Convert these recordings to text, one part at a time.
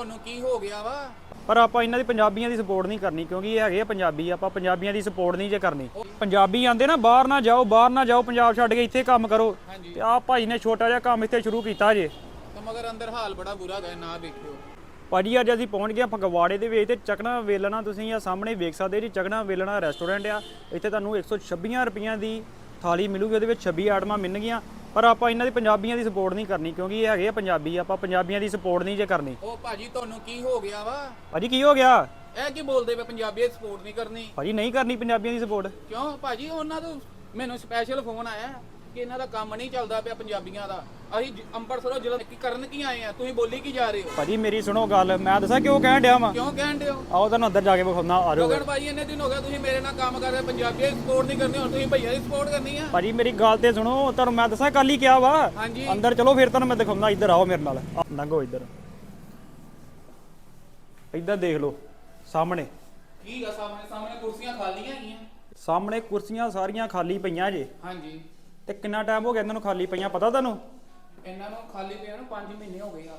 ਤੁਹਾਨੂੰ ਕੀ ਹੋ ਗਿਆ ਵਾ? ਪਰ ਆਪਾਂ ਇਹਨਾਂ ਦੀ ਪੰਜਾਬੀਆਂ ਦੀ ਸਪੋਰਟ ਨਹੀਂ ਕਰਨੀ ਕਿਉਂਕਿ ਇਹ ਹੈਗੇ ਆ ਪੰਜਾਬੀ ਆਪਾਂ ਪੰਜਾਬੀਆਂ ਦੀ ਸਪੋਰਟ ਨਹੀਂ ਜੇ ਕਰਨੀ। ਪੰਜਾਬੀ ਆਂਦੇ ਨਾ ਬਾਹਰ ਨਾ ਜਾਓ ਬਾਹਰ ਨਾ ਜਾਓ ਪੰਜਾਬ ਛੱਡ ਕੇ ਇੱਥੇ ਕੰਮ ਕਰੋ। ਹਾਂਜੀ। ਤੇ ਆਹ ਭਾਈ ਨੇ ਛੋਟਾ ਜਿਹਾ ਕੰਮ ਇੱਥੇ ਸ਼ੁਰੂ ਕੀਤਾ ਜੇ। ਤੇ ਮਗਰ ਅੰਦਰ ਹਾਲ ਬੜਾ ਬੁਰਾ ਗਿਆ ਨਾ ਵੇਖਿਓ। ਭਾਜੀ ਅੱਜ ਅਸੀਂ ਪਹੁੰਚ ਗਏ ਹਾਂ ਫਗਵਾੜੇ ਦੇ ਵਿੱਚ ਤੇ ਚਕਨਾ ਵੇਲਣਾ ਤੁਸੀਂ ਆ ਸਾਹਮਣੇ ਵੇਖ ਸਕਦੇ ਜੀ ਚਕਨਾ ਵੇਲਣਾ ਰੈਸਟੋਰੈਂਟ ਆ। ਇੱਥੇ ਤੁਹਾਨੂੰ 126 ਰੁਪਈਆਂ ਦੀ ਥਾਲੀ ਮਿਲੂਗੀ ਉਹਦੇ ਵਿੱਚ 26 ਆਈਟਮਾਂ ਮਿਲਣਗੀਆਂ। ਪਰ ਆਪਾਂ ਇਹਨਾਂ ਦੀ ਪੰਜਾਬੀਆਂ ਦੀ ਸਪੋਰਟ ਨਹੀਂ ਕਰਨੀ ਕਿਉਂਕਿ ਇਹ ਹੈਗੇ ਆ ਪੰਜਾਬੀ ਆਪਾਂ ਪੰਜਾਬੀਆਂ ਦੀ ਸਪੋਰਟ ਨਹੀਂ ਜੇ ਕਰਨੀ। ਉਹ ਭਾਜੀ ਤੁਹਾਨੂੰ ਕੀ ਹੋ ਗਿਆ ਵਾ? ਭਾਜੀ ਕੀ ਹੋ ਗਿਆ? ਇਹ ਕੀ ਬੋਲਦੇ ਪਏ ਪੰਜਾਬੀ ਸਪੋਰਟ ਨਹੀਂ ਕਰਨੀ? ਭਾਜੀ ਨਹੀਂ ਕਰਨੀ ਪੰਜਾਬੀਆਂ ਦੀ ਸਪੋਰਟ ਕਿਉਂ? ਭਾਜੀ ਉਹਨਾਂ ਤੋਂ ਮੈਨੂੰ ਸਪੈਸ਼ਲ ਫੋਨ ਆਇਆ। ਕਿ ਇਹਨਾਂ ਦਾ ਕੰਮ ਨਹੀਂ ਚੱਲਦਾ ਪਿਆ ਪੰਜਾਬੀਆਂ ਦਾ। ਅਸੀਂ ਜ- ਅੰਮ੍ਰਿਤਸਰੋਂ ਜ਼ਿਲ੍ਹਾ ਕੀ ਕਰਨ ਕੀ ਆਏ ਆ? ਤੁਸੀਂ ਬੋਲੀ ਕੀ ਜਾ ਰਹੇ ਹੋ? ਭਾਜੀ ਮੇਰੀ ਸੁਣੋ ਗੱਲ। ਮੈਂ ਦੱਸਾਂ ਕਿਉਂ ਕਹਿਣ ਡਿਆ ਵਾਂ? ਕਿਉਂ ਕਹਿਣ ਦਿਓ ਆਓ ਤੁਹਾਨੂੰ ਅੰਦਰ ਜਾ ਕੇ ਵਿਖਾਉਣਾ ਆ ਜਾਓ। ਗਗਨ ਭਾਜੀ ਇੰਨੇ ਦਿਨ ਹੋ ਗਏ ਤੁਸੀਂ ਮੇਰੇ ਨਾਲ ਕੰਮ ਕਰਦੇ ਪੰਜਾਬੀ ਸਪੋਰਟ ਨਹੀਂ ਕਰਨੀ ਹੁਣ ਤੁਸੀਂ ਭਈਆ ਦੀ ਸਪੋਰਟ ਕਰਨੀ ਆ। ਭਾਜੀ ਮੇਰੀ ਗੱਲ ਤੇ ਸੁਣੋ ਤੁਹਾਨੂੰ ਮੈਂ ਦੱਸਾਂ ਕੱਲ ਹੀ ਕਿਹਾ ਵਾ। ਹਾਂਜੀ। ਅੰਦਰ ਚਲੋ ਫਿਰ ਤੁਹਾਨੂੰ ਮੈਂ ਦਿਖਾਉਂਦਾ ਇੱਧਰ ਆਓ ਮੇਰੇ ਨਾਲ। ਆ, ਲੰਘੋ ਇੱਧਰ। ਇੱਧਰ ਦੇਖ ਲਓ ਸਾਹਮਣੇ। ਕੀ ਆ ਸਾਹਮਣੇ? ਸਾਹਮਣੇ ਕੁਰਸੀਆਂ ਖਾਲੀਆਂ ਹੈਗੀਆਂ। ਸਾਹਮਣੇ ਕੁਰਸੀਆਂ ਸਾਰੀਆਂ ਖਾਲੀ ਪਈਆਂ ਜੇ। ਹਾਂਜੀ। ਤੇ ਕਿੰਨਾ ਟਾਈਮ ਹੋ ਗਿਆ ਇਹਨਾਂ ਨੂੰ ਖਾਲੀ ਪਈਆਂ ਪਤਾ ਤੁਹਾਨੂੰ? ਇਹਨਾਂ ਨੂੰ ਖਾਲੀ ਪਿਆ ਨੂੰ 5 ਮਹੀਨੇ ਹੋ ਗਏ ਆ।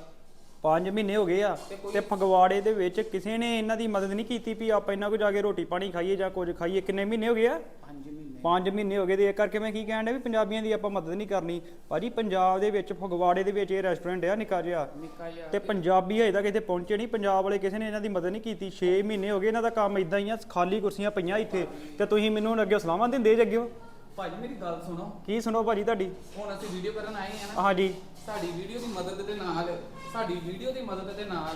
5 ਮਹੀਨੇ ਹੋ ਗਏ ਆ। ਤੇ ਫਗਵਾੜੇ ਦੇ ਵਿੱਚ ਕਿਸੇ ਨੇ ਇਹਨਾਂ ਦੀ ਮਦਦ ਨਹੀਂ ਕੀਤੀ ਵੀ ਆਪਾਂ ਇਹਨਾਂ ਕੋਲ ਜਾ ਕੇ ਰੋਟੀ ਪਾਣੀ ਖਾਈਏ ਜਾਂ ਕੁਝ ਖਾਈਏ ਕਿੰਨੇ ਮਹੀਨੇ ਹੋ ਗਏ ਆ? 5 ਮਹੀਨੇ। 5 ਮਹੀਨੇ ਹੋ ਗਏ ਤੇ ਇਹ ਕਰਕੇ ਮੈਂ ਕੀ ਕਹਿਣ ਡਿਆ ਵੀ ਪੰਜਾਬੀਆਂ ਦੀ ਆਪਾਂ ਮਦਦ ਨਹੀਂ ਕਰਨੀ। ਭਾਜੀ ਪੰਜਾਬ ਦੇ ਵਿੱਚ ਫਗਵਾੜੇ ਦੇ ਵਿੱਚ ਇਹ ਰੈਸਟੋਰੈਂਟ ਆ ਨਿੱਕਾ ਜਿਹਾ। ਤੇ ਪੰਜਾਬੀ ਹਜੇ ਤੱਕ ਇੱਥੇ ਪਹੁੰਚੇ ਨਹੀਂ। ਪੰਜਾਬ ਵਾਲੇ ਕਿਸੇ ਨੇ ਇਹਨਾਂ ਦੀ ਮਦਦ ਨਹੀਂ ਕੀਤੀ। 6 ਮਹੀਨੇ ਹੋ ਗਏ ਇਹਨਾਂ ਦਾ ਕੰਮ ਇਦਾਂ ਹੀ ਆ ਖਾਲੀ ਕੁਰਸੀਆਂ ਪਈਆਂ ਇੱਥੇ। ਤੇ ਤੁਸੀਂ ਮੈਨੂੰ ਅੱਗੇ ਸਲਾਹਾਂ ਦਿੰਦੇ ਜੇ ਅੱਗੇ। ਭਾਜੀ ਮੇਰੀ ਗੱਲ ਸੁਣੋ। ਕੀ ਸੁਣੋ ਭਾਜੀ ਤੁਹਾਡੀ? ਹੁਣ ਅਸੀਂ ਵੀਡੀਓ ਕਰਨ ਆਏ ਆ ਨਾ। ਹਾਂਜੀ ਸਾਡੀ ਵੀਡੀਓ ਦੀ ਮਦਦ ਦੇ ਨਾਲ ਸਾਡੀ ਵੀਡੀਓ ਦੀ ਮਦਦ ਦੇ ਨਾਲ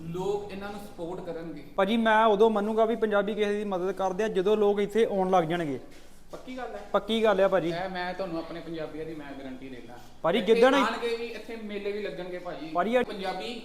ਲੋਕ ਇਹਨਾਂ ਨੂੰ ਸਪੋਰਟ ਕਰਨਗੇ। ਭਾਜੀ ਮੈਂ ਉਦੋਂ ਮੰਨੂਗਾ ਵੀ ਪੰਜਾਬੀ ਕਿਸੇ ਦੀ ਮਦਦ ਕਰਦੇ ਆ ਜਦੋਂ ਲੋਕ ਇੱਥੇ ਆਉਣ ਲੱਗ ਜਾਣਗੇ। ਪੱਕੀ ਗੱਲ ਹੈ? ਪੱਕੀ ਗੱਲ ਆ ਭਾਜੀ। ਇਹ ਮੈਂ ਤੁਹਾਨੂੰ ਆਪਣੇ ਪੰਜਾਬੀਆਂ ਦੀ ਮੈਂ ਗਾਰੰਟੀ ਦੇਣਾ ਭਾਜੀ ਇੱਥੇ ਜਿੱਦਣ- ਆਉਣਗੇ ਵੀ ਇੱਥੇ ਮੇਲੇ ਵੀ ਲੱਗਣਗੇ ਭਾਜੀ। ਭਾਜੀ ਇਹ- ਪੰਜਾਬੀ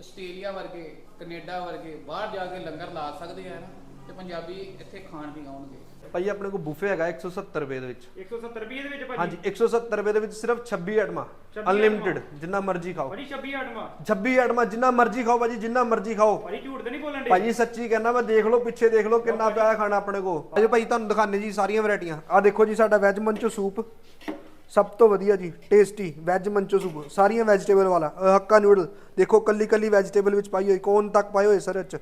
ਆਸਟ੍ਰੇਲੀਆ ਵਰਗੇ ਕੈਨੇਡਾ ਵਰਗੇ ਬਾਹਰ ਜਾ ਕੇ ਲੰਗਰ ਲਾ ਸਕਦੇ ਆ ਨਾ ਤੇ ਪੰਜਾਬੀ ਇੱਥੇ ਖਾਣ ਵੀ ਆਉਣਗੇ। ਭਾਈ ਆਪਣੇ ਕੋਲ ਬੁਫੇ ਹੈਗਾ 170 ਰੁਪਏ ਦੇ ਵਿੱਚ। 170 ਰੁਪਏ ਦੇ ਵਿੱਚ ਹਾਂਜੀ 170 ਰੁਪਏ ਦੇ ਵਿੱਚ ਸਿਰਫ 26 ਆਈਟਮਾਂ 26 ਅਨਲਿਮਿਟਿਡ ਜਿੰਨਾ ਮਰਜ਼ੀ ਖਾਓ। ਭਾਜੀ 26 ਆਟਮਾ 26 ਆਈਟਮਾਂ ਜਿੰਨਾ ਮਰਜ਼ੀ ਖਾਓ ਭਾਜੀ ਜਿੰਨਾ ਮਰਜ਼ੀ ਖਾਓ। ਭਾਜੀ ਝੂਠ ਤੇ ਨਹੀਂ ਬੋਲਣ ਦੇ ਭਾਜੀ ਸੱਚੀ ਕਹਿਣਾ ਮੈਂ ਦੇਖ ਲਓ ਪਿੱਛੇ ਦੇਖ ਲਓ ਕਿੰਨਾ ਪਿਆ ਖਾਣਾ ਆਪਣੇ ਕੋਲ। ਅਜੇ ਭਾਈ ਤੁਹਾਨੂੰ ਦਿਖਾਣੇ ਜੀ ਸਾਰੀਆਂ ਵੈਰਾਈਟੀਆਂ। ਆ ਦੇਖੋ ਜੀ ਸਾਡਾ ਵੈਜ ਮੰਚੋ ਸੂਪ ਸਭ ਤੋਂ ਵਧੀਆ ਜੀ ਟੇਸਟੀ ਵੈਜ ਮੰਚੋ ਸੂਪ ਸਾਰੀਆਂ ਵੈਜੀਟੇਬਲ ਵਾਲਾ ਹੱਕਾ ਨੂਡਲ ਦੇਖੋ ਕੱਲੀ ਕੱਲੀ ਵੈਜੀਟੇਬਲ ਵਿੱਚ ਪਾਈ ਹੋਈ ਕੋਨ ਤੱਕ ਪਾਏ ਹੋਏ ਸਰ ਚ?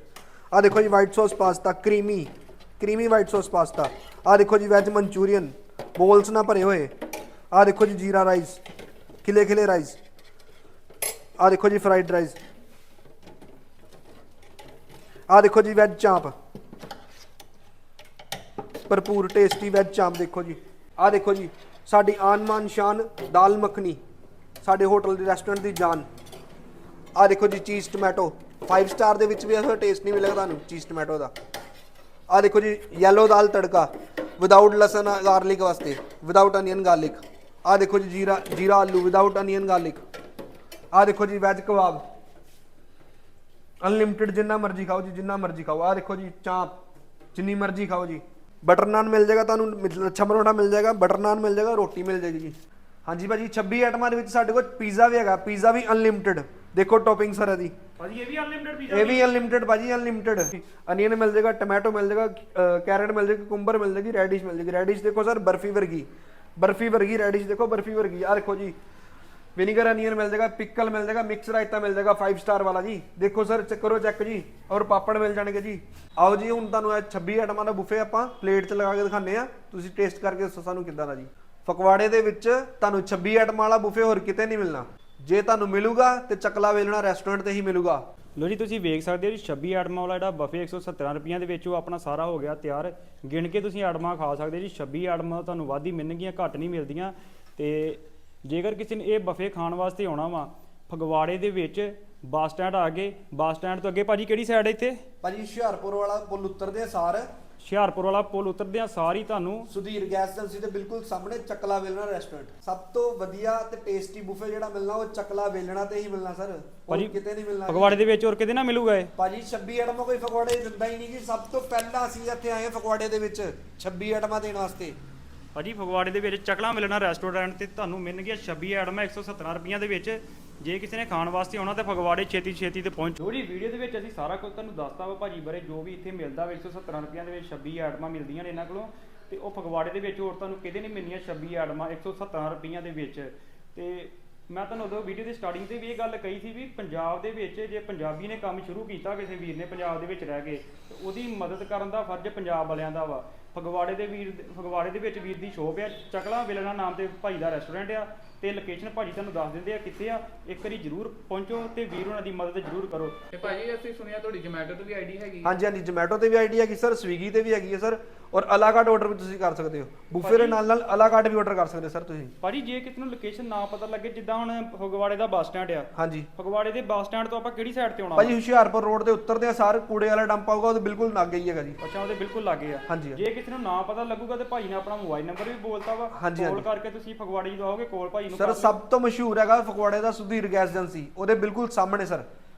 ਆ ਦੇਖੋ ਜੀ white sauce pasta creamy creamy white sauce pasta ਆ ਦੇਖੋ ਜੀ ਵੈਜ ਮਨਚੂਰੀਅਨ। ਬੋਲਸ ਨਾ ਭਰੇ ਹੋਏ। ਆ ਦੇਖੋ ਜੀ, ਜੀਰਾ ਰਾਈਸ। ਖਿਲੇ ਖਿਲੇ ਰਾਈਸ। ਆ ਦੇਖੋ ਜੀ ਫਰਾਈਡ ਰਾਈਸ ਆ ਦੇਖੋ ਜੀ ਵੈਜ ਚਾਂਪ। ਭਰਪੂਰ ਟੇਸਟੀ ਵੈਜ ਚਾਂਪ ਦੇਖੋ ਜੀ। ਆ ਦੇਖੋ ਜੀ, ਸਾਡੀ ਆਨ ਮਾਨ ਸ਼ਾਨ ਦਾਲ ਮੱਖਣੀ। ਸਾਡੇ ਹੋਟਲ ਦੇ ਰੈਸਟੋਰੈਂਟ ਦੀ ਜਾਨ। ਆ ਦੇਖੋ ਜੀ ਚੀਜ਼ ਟੋਮੈਟੋ 5 ਸਟਾਰ ਦੇ ਵਿੱਚ ਵੀ ਇਹੋ ਟੇਸਟ ਨਹੀਂ ਮਿਲੇਗਾ ਤੁਹਾਨੂੰ ਚੀਜ਼ ਟੋਮੈਟੋ ਦਾ। ਆ ਦੇਖੋ ਜੀ ਯੈਲੋ ਦਾਲ ਤੜਕਾ ਵਿਦਆਊਟ ਲਸਣ ਗਾਰਲਿਕ ਵਾਸਤੇ ਵਿਦਆਊਟ ਅਨੀਅਨ ਗਾਰਲਿਕ ਆ ਦੇਖੋ ਜੀ, ਜੀਰਾ ਜੀਰਾ ਆਲੂ ਵਿਦਆਊਟ ਅਨੀਅਨ ਗਾਰਲਿਕ ਆ ਦੇਖੋ ਜੀ ਵੈਜ ਕਬਾਬ। ਅਨਲਿਮਿਟਿਡ ਜਿੰਨਾ ਮਰਜ਼ੀ ਖਾਓ ਜੀ, ਜਿੰਨਾ ਮਰਜ਼ੀ ਖਾਓ। ਆ ਦੇਖੋ ਜੀ, ਚਾਂਪ, ਜਿੰਨੀ ਮਰਜ਼ੀ ਖਾਓ ਜੀ। ਬਟਰ ਨਾਨ ਮਿਲ ਜਾਏਗਾ ਤੁਹਾਨੂੰ ਲੱਛਾ ਪਰੌਂਠਾ ਮਿਲ ਜਾਏਗਾ ਬਟਰ ਨਾਨ ਮਿਲ ਜਾਏਗਾ, ਰੋਟੀ ਮਿਲ ਜਾਏਗੀ ਜੀ। ਹਾਂਜੀ ਭਾਜੀ 26 ਆਈਟਮਾਂ ਦੇ ਵਿੱਚ ਸਾਡੇ ਕੋਲ ਪੀਜ਼ਾ ਵੀ ਹੈਗਾ ਪੀਜ਼ਾ ਵੀ ਅਨਲਿਮਿਟਿਡ ਦੇਖੋ ਟੌਪਿੰਗ ਸਰ ਇਹਦੀ ਭਾਜੀ ਇਹ ਵੀ ਅਨਲਿਮਿਟਡ ਇਹ ਵੀ ਅਨਲਿਮਿਟਿਡ ਭਾਜੀ ਅਨਲਿਮਿਟਿਡ ਅਨੀਅਨ ਮਿਲ ਜਾਏਗਾ ਟੋਮੈਟੋ ਮਿਲ ਜਾਏਗਾ ਕੈਰਟ ਮਿਲ ਜਾਏਗੀ ਕੁੰਬਰ ਮਿਲ ਜਾਏਗੀ ਰੈਡਿਸ਼ ਮਿਲ ਜਾਏਗੀ ਰੈਡਿਸ਼ ਦੇਖੋ ਸਰ ਬਰਫੀ ਵਰਗੀ। ਬਰਫੀ ਵਰਗੀ ਰੈਡਿਸ਼ ਦੇਖੋ ਬਰਫੀ ਵਰਗੀ। ਆ ਦੇਖੋ ਜੀ ਵਿਨੀਗਰ ਅਨੀਅਨ ਮਿਲ ਜਾਏਗਾ ਪਿਕਲ ਮਿਲ ਜਾਏਗਾ ਮਿਕਸ ਰਾਇਤਾ ਮਿਲ ਜਾਏਗਾ 5 ਸਟਾਰ ਵਾਲਾ ਜੀ। ਦੇਖੋ ਸਰ ਚੈੱਕ ਕਰੋ ਚੈੱਕ ਜੀ ਔਰ ਪਾਪੜ ਮਿਲ ਜਾਣਗੇ ਜੀ। ਆਓ ਜੀ ਹੁਣ ਤੁਹਾਨੂੰ ਇਹ 26 ਆਈਟਮਾਂ ਦਾ ਬੁਫੇ ਆਪਾਂ ਪਲੇਟ 'ਚ ਲਗਾ ਕੇ ਦਿਖਾਉਂਦੇ ਆ ਤੁਸੀਂ ਟੇਸਟ ਕਰਕੇ ਦੱਸੋ ਸਾਨੂੰ ਕਿੱਦਾਂ ਦਾ ਜੀ। ਫਕਵਾੜੇ ਦੇ ਵਿੱਚ ਤੁਹਾਨੂੰ 26 ਆਈਟਮਾਂ ਵਾਲਾ ਬੁਫੇ ਹੋਰ ਕਿਤੇ ਨਹੀਂ ਮਿਲਣਾ। ਜੇ ਤੁਹਾਨੂੰ ਮਿਲੂਗਾ ਤੇ ਚੱਕਲਾ ਵੇਲਣਾ ਰੈਸਟੋਰੈਂਟ ਤੇ ਹੀ ਮਿਲੂਗਾ। ਲੋ ਜੀ, ਤੁਸੀਂ ਵੇਖ ਸਕਦੇ ਹੋ ਜੀ 26 ਆਟਮਾਂ ਵਾਲਾ ਜਿਹੜਾ ਬਫੇ 170 ਰੁਪਈਆਂ ਦੇ ਵਿੱਚ ਉਹ ਆਪਣਾ ਸਾਰਾ ਹੋ ਗਿਆ ਤਿਆਰ। ਗਿਣ ਕੇ ਤੁਸੀਂ ਆਟਮਾਂ ਖਾ ਸਕਦੇ ਜੀ 26 ਆਟਮਾਂ ਤੁਹਾਨੂੰ ਵੱਧ ਮਿਲਣਗੀਆਂ, ਘੱਟ ਨਹੀਂ ਮਿਲਦੀਆਂ। ਤੇ ਜੇਕਰ ਕਿਸੇ ਨੇ ਇਹ ਬਫੇ ਖਾਣ ਵਾਸਤੇ ਆਉਣਾ ਵਾ, ਫਗਵਾੜੇ ਦੇ ਵਿੱਚ ਬੱਸ ਸਟੈਂਡ ਆ ਕੇ ਬੱਸ ਸਟੈਂਡ ਤੋਂ ਅੱਗੇ ਭਾਜੀ ਕਿਹੜੀ ਸਾਈਡ ਹੈ ਇੱਥੇ? ਭਾਜੀ ਹੁਸ਼ਿਆਰਪੁਰ ਵਾਲਾ ਪੁਲ ਉਤਰਦੇ ਸਾਰ। ਹੁਸ਼ਿਆਰਪੁਰ ਵਾਲਾ ਪੁਲ ਉਤਰਦਿਆਂ ਸਾਰੀ ਤੁਹਾਨੂੰ। ਸੁਧੀਰ ਗੈਸ ਏਜੰਸੀ ਦੇ ਬਿਲਕੁਲ ਸਾਹਮਣੇ ਚੱਕਲਾ ਵੇਲਣਾ ਰੈਸਟੋਰੈਂਟ ਸਭ ਤੋਂ ਵਧੀਆ ਤੇ ਟੇਸਟੀ ਬੁਫੇ ਜਿਹੜਾ ਮਿਲਣਾ ਉਹ ਚੱਕਲਾ ਵੇਲਣਾ ਤੇ ਹੀ ਮਿਲਣਾ ਸਰ। ਭਾਜੀ, ਹੋਰ ਕਿਤੇ ਨਹੀਂ ਮਿਲਣਾ। ਫਗਵਾੜੇ ਦੇ ਵਿੱਚ ਹੋਰ ਕਿਤੇ ਨਾ ਮਿਲੂਗਾ ਇਹ? ਭਾਜੀ 26 ਆਟਮਾਂ ਕੋਈ ਫਗਵਾੜੇ ਦਿੰਦਾ ਹੀ ਨਹੀਂ ਜੀ। ਸਭ ਤੋਂ ਪਹਿਲਾਂ ਅਸੀਂ ਇੱਥੇ ਆਏ ਹਾਂ ਫਗਵਾੜੇ ਦੇ ਵਿੱਚ 26 ਆਟਮਾਂ ਦੇਣ ਵਾਸਤੇ। ਭਾਜੀ, ਫਗਵਾੜੇ ਦੇ ਵਿੱਚ ਚਕਲਾ ਮਿਲਣਾ ਰੈਸਟੋਰੈਂਟ ਤੇ ਤੁਹਾਨੂੰ ਮਿਲਣਗੀਆਂ 26 ਆਈਟਮਾਂ 170 ਰੁਪਈਆ ਦੇ ਵਿੱਚ। ਜੇ ਕਿਸੇ ਨੇ ਖਾਣ ਵਾਸਤੇ ਆਉਣਾ ਤਾਂ ਫਗਵਾੜੇ ਛੇਤੀ ਛੇਤੀ ਤੇ ਪਹੁੰਚੋ ਜੀ ਵੀਡੀਓ ਦੇ ਵਿੱਚ ਅਸੀਂ ਸਾਰਾ ਕੁਝ ਤੁਹਾਨੂੰ ਦੱਸਤਾ ਵਾ ਭਾਜੀ ਬਾਰੇ, ਜੋ ਵੀ ਇੱਥੇ ਮਿਲਦਾ ਵਾ 170 ਰੁਪਈਆਂ ਦੇ ਵਿੱਚ 26 ਆਈਟਮਾਂ ਮਿਲਦੀਆਂ ਨੇ ਇਹਨਾਂ ਕੋਲੋਂ। ਤੇ ਉਹ ਫਗਵਾੜੇ ਦੇ ਵਿੱਚ ਹੋਰ ਤੁਹਾਨੂੰ ਕਿਤੇ ਨਹੀਂ ਮਿਲਣੀਆਂ 26 ਆਈਟਮਾਂ 170 ਰੁਪਈਆਂ ਦੇ ਵਿੱਚ। ਤੇ ਮੈਂ ਤੁਹਾਨੂੰ ਉਦੋਂ ਵੀਡੀਓ ਦੀ ਸਟਾਰਟਿੰਗ ਤੇ ਵੀ ਇਹ ਗੱਲ ਕਹੀ ਸੀ ਵੀ ਪੰਜਾਬ ਦੇ ਵਿੱਚ ਜੇ ਪੰਜਾਬੀ ਨੇ ਕੰਮ ਸ਼ੁਰੂ ਕੀਤਾ ਕਿਸੇ ਵੀਰ ਨੇ ਪੰਜਾਬ ਦੇ ਵਿੱਚ ਰਹਿ ਕੇ ਤੇ ਉਹਦੀ ਮਦਦ ਕਰਨ ਦਾ ਫਰਜ਼ ਪੰਜਾਬ ਵਾਲਿਆਂ ਦਾ ਵਾ। ਫਗਵਾੜੇ ਦੇ ਵੀਰ ਫਗਵਾੜੇ ਦੇ ਵਿੱਚ ਵੀਰ ਦੀ ਸ਼ੋਪ ਆ ਚਕਲਾ ਵਿਲਣਾ ਨਾਮ ਤੇ ਭਾਈ ਦਾ ਰੈਸਟੋਰੈਂਟ ਆ ਤੇ ਲੋਕੇਸ਼ਨ ਭਾਜੀ ਤੁਹਾਨੂੰ ਦੱਸ ਦਿੰਦੇ ਆ ਕਿੱਥੇ ਆ ਇੱਕ ਵਾਰੀ ਜਰੂਰ ਪਹੁੰਚੋ ਤੇ ਵੀਰ ਉਹਨਾਂ ਦੀ ਮਦਦ ਜਰੂਰ ਕਰੋ। ਤੇ ਭਾਜੀ ਅਸੀਂ ਸੁਣਿਆ ਤੁਹਾਡੀ ਜੋਮੈਟੋ ਤੇ ਵੀ ਆਈਡੀ ਹੈਗੀ। ਹਾਂਜੀ ਹਾਂਜੀ ਜੋਮੈਟੋ ਤੇ ਵੀ ਆਈਡੀ ਹੈਗੀ ਸਰ ਸਵੀਗੀ ਤੇ ਵੀ ਹੈਗੀ ਹੈ ਸਰ ਔਰ ਅਲਾਕਾਟ ਆਰਡਰ ਵੀ ਤੁਸੀਂ ਕਰ ਸਕਦੇ ਹੋ। ਬੁਫੇ ਦੇ ਨਾਲ ਨਾਲ ਅਲਾਕਾਟ ਵੀ ਆਰਡਰ ਕਰ ਸਕਦੇ ਸਰ ਤੁਸੀਂ। ਭਾਜੀ ਜੇ ਕਿਸੇ ਨੂੰ ਲੋਕੇਸ਼ਨ ਨਾ ਪਤਾ ਲੱਗੇ ਜਿੱਦਾਂ ਹੁਣ ਫਗਵਾੜੇ ਦਾ ਬੱਸ ਸਟੈਂਡ ਆ। ਹਾਂਜੀ। ਫਗਵਾੜੇ ਦੇ ਬੱਸ ਸਟੈਂਡ ਤੋਂ ਆਪਾਂ ਕਿਹੜੀ ਸਾਈਡ ਤੇ ਆਉਣਾ ਭਾਜੀ ਹੁਸ਼ਿਆਰਪੁਰ ਰੋਡ ਦੇ ਉੱਤਰ ਦੇ ਸਾਰ ਕੂੜੇ ਵਾਲਾ ਡੰਪ ਆਊਗਾ ਉਹਦੇ ਬਿਲਕੁਲ ਲਾਗੇ ਹੀ ਹੈਗਾ ਜੀ। ਅੱਛਾ ਉਹਦੇ ਬਿਲਕੁਲ ਲਾਗੇ ਆ। ਹਾਂਜੀ ਜੇ ਕਿਸੇ ਨੂੰ ਨਾ ਪਤਾ ਲੱਗੂਗਾ ਤੇ ਭਾਈ ਨੇ ਆਪਣਾ ਮੋਬਾਈਲ ਨੰਬਰ ਵੀ ਬੋਲਤਾ ਵਾ। ਕਾਲ। ਕਰਕੇ ਤੁਸੀਂ ਫਗਵਾੜੇ ਆਓਗੇ ਕੋਲ ਭਾਈ ਨੂੰ ਸਰ। ਸਭ ਤੋਂ ਮਸ਼ਹੂਰ ਹੈਗਾ ਫਗਵਾੜੇ ਦਾ ਸੁਧੀਰ ਗੈਸ ਏਜੰਸੀ। ਉਹਦੇ ਬਿਲਕੁਲ ਸਾਹਮਣੇ ਸਰ।